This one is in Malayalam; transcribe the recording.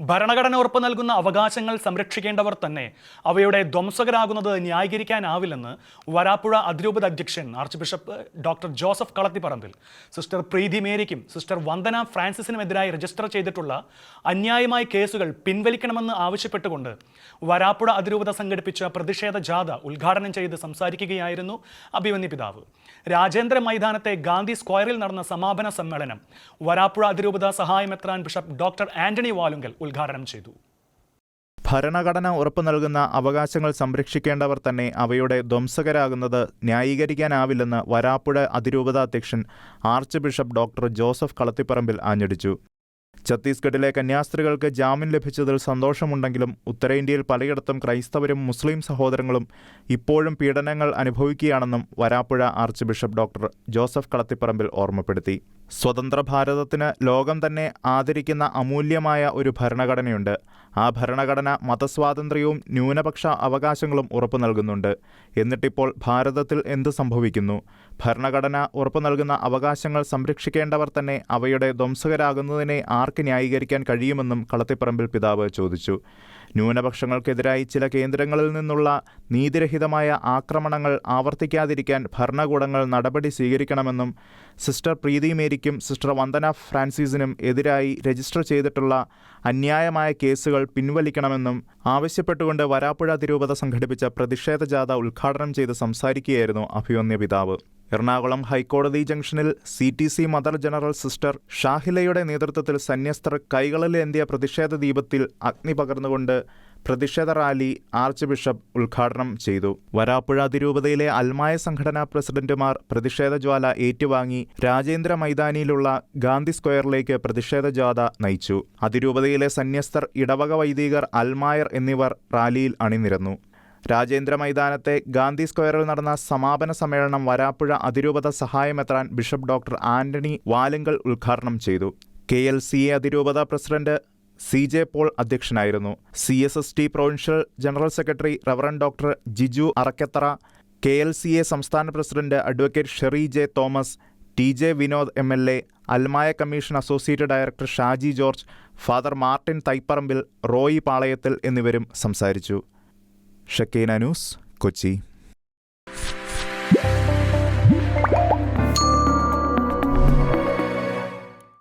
ഭരണഘടന ഉറപ്പ് നൽകുന്ന അവകാശങ്ങൾ സംരക്ഷിക്കേണ്ടവർ തന്നെ അവയുടെ ധ്വംസകരാകുന്നത് ന്യായീകരിക്കാനാവില്ലെന്ന് വരാപ്പുഴ അതിരൂപത അധ്യക്ഷൻ archbishop doctor Joseph Kalathiparambil sister Preethi മേരിക്കും sister Vandana ഫ്രാൻസിസിനുമെതിരായി രജിസ്റ്റർ ചെയ്തിട്ടുള്ള അന്യായമായ കേസുകൾ പിൻവലിക്കണമെന്ന് ആവശ്യപ്പെട്ടുകൊണ്ട് വരാപ്പുഴ അതിരൂപത സംഘടിപ്പിച്ച പ്രതിഷേധ ജാഥ ഉദ്ഘാടനം ചെയ്ത് സംസാരിക്കുകയായിരുന്നു അഭിമന്യ പിതാവ്. രാജേന്ദ്ര മൈതാനത്തെ ഗാന്ധി സ്ക്വയറിൽ നടന്ന സമാപന സമ്മേളനം വരാപ്പുഴ അതിരൂപത സഹായമെത്രാൻ ബിഷപ്പ് ഡോക്ടർ ആന്റണി വാലുങ്കൽ ഉദ്ഘാടനം ചെയ്തു. ഭരണഘടന ഉറപ്പു നൽകുന്ന അവകാശങ്ങൾ സംരക്ഷിക്കേണ്ടവർ തന്നെ അവയുടെ ധ്വംസകരാകുന്നത് ന്യായീകരിക്കാനാവില്ലെന്ന് വരാപ്പുഴ അതിരൂപത അധ്യക്ഷൻ arch bishop doctor Joseph Kalathiparambil ആഞ്ഞടിച്ചു. ഛത്തീസ്ഗഡിലെ കന്യാസ്ത്രീകൾക്ക് ജാമ്യം ലഭിച്ചതിൽ സന്തോഷമുണ്ടെങ്കിലും ഉത്തരേന്ത്യയിൽ പലയിടത്തും ക്രൈസ്തവരും മുസ്ലിം സഹോദരങ്ങളും ഇപ്പോഴും പീഡനങ്ങൾ അനുഭവിക്കുകയാണെന്നും Varapuzha arch bishop doctor Joseph Kalathiparambil ഓർമ്മപ്പെടുത്തി. സ്വതന്ത്ര ഭാരതത്തിന് ലോകം തന്നെ ആദരിക്കുന്ന അമൂല്യമായ ഒരു ഭരണഘടനയുണ്ട്. ആ ഭരണഘടന മതസ്വാതന്ത്ര്യവും ന്യൂനപക്ഷ അവകാശങ്ങളും ഉറപ്പു നൽകുന്നുണ്ട്. എന്നിട്ടിപ്പോൾ ഭാരതത്തിൽ എന്ത് സംഭവിക്കുന്നു? ഭരണഘടന ഉറപ്പു നൽകുന്ന അവകാശങ്ങൾ സംരക്ഷിക്കേണ്ടവർ തന്നെ അവയുടെ ധ്വംസകരാകുന്നതിനെ ആർക്ക് ന്യായീകരിക്കാൻ കഴിയുമെന്നും കളത്തിപ്പറമ്പിൽ പിതാവ് ചോദിച്ചു. ന്യൂനപക്ഷങ്ങൾക്കെതിരായി ചില കേന്ദ്രങ്ങളിൽ നിന്നുള്ള നീതിരഹിതമായ ആക്രമണങ്ങൾ ആവർത്തിക്കാതിരിക്കാൻ ഭരണകൂടങ്ങൾ നടപടി സ്വീകരിക്കണമെന്നും സിസ്റ്റർ പ്രീതി മേരിക്കും സിസ്റ്റർ വന്ദന ഫ്രാൻസിസിനും എതിരായി രജിസ്റ്റർ ചെയ്തിട്ടുള്ള അന്യായമായ കേസുകൾ പിൻവലിക്കണമെന്നും ആവശ്യപ്പെട്ടുകൊണ്ട് വരാപ്പുഴ തിരൂപത സംഘടിപ്പിച്ച പ്രതിഷേധ ജാഥ ഉദ്ഘാടനം ചെയ്ത് സംസാരിക്കുകയായിരുന്നു അഭിമന്യ പിതാവ്. എറണാകുളം ഹൈക്കോടതി ജംഗ്ഷനിൽ C T C mother general sister ഷാഹിലയുടെ നേതൃത്വത്തിൽ സന്യസ്തർ കൈകളിലേന്തിയ പ്രതിഷേധ ദീപത്തിൽ അഗ്നി പകർന്നുകൊണ്ട് പ്രതിഷേധ റാലി ആർച്ച് ബിഷപ്പ് ഉദ്ഘാടനം ചെയ്തു. വരാപ്പുഴ അതിരൂപതയിലെ അൽമായ സംഘടനാ പ്രസിഡന്റുമാർ പ്രതിഷേധ ജ്വാല ഏറ്റുവാങ്ങി രാജേന്ദ്ര മൈതാനിയിലുള്ള ഗാന്ധി സ്ക്വയറിലേക്ക് പ്രതിഷേധ ജാഥ നയിച്ചു. അതിരൂപതയിലെ സന്യസ്തർ ഇടവക വൈദികർ അൽമായർ എന്നിവർ റാലിയിൽ അണിനിരന്നു. രാജേന്ദ്ര മൈതാനത്തെ ഗാന്ധി സ്ക്വയറിൽ നടന്ന സമാപന സമ്മേളനം വരാപ്പുഴ അതിരൂപത സഹായമെത്രാൻ ബിഷപ്പ് ഡോക്ടർ ആന്റണി വാലുങ്കൽ ഉദ്ഘാടനം ചെയ്തു. കെ എൽ സി എ അതിരൂപത പ്രസിഡന്റ് സി ജെ പോൾ അധ്യക്ഷനായിരുന്നു. C S S T provincial general secretary reverend doctor Jiju Arakkathara K L C A സംസ്ഥാന president advocate Sherry J Thomas T J Vinod M L A അൽമായ commission associate director Shaji George father Martin Thaiparambil Roy Palayathil എന്നിവരും സംസാരിച്ചു. Shekinah news Kochi.